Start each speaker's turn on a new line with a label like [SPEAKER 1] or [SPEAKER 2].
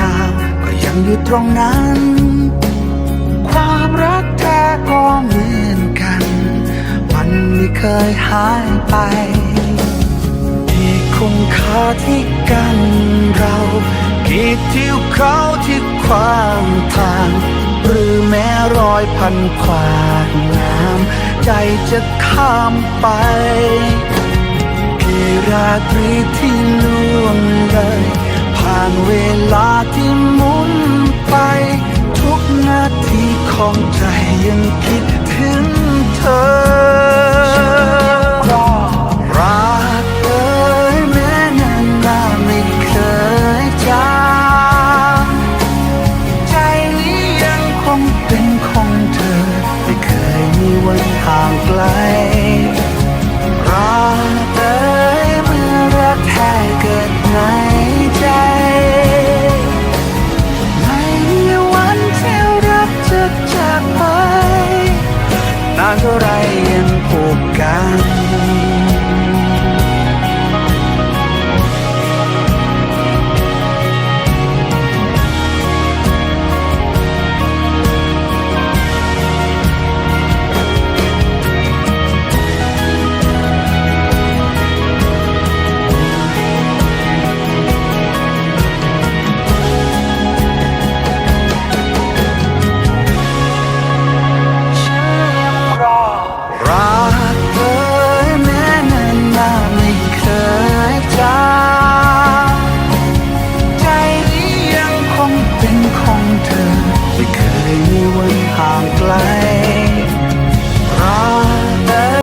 [SPEAKER 1] ดาว ก็ยังอยู่ตรงนั้น ความรักแท้ก็เหมือนกัน มันไม่เคยหายไป ที่คุณค่าที่กันเรากีดที่เขาที่ความทาง หรือแม้รอยพันขวากน้ำใจจะข้ามไป กี่ราตรีที่ล ผ่านานเท่าไร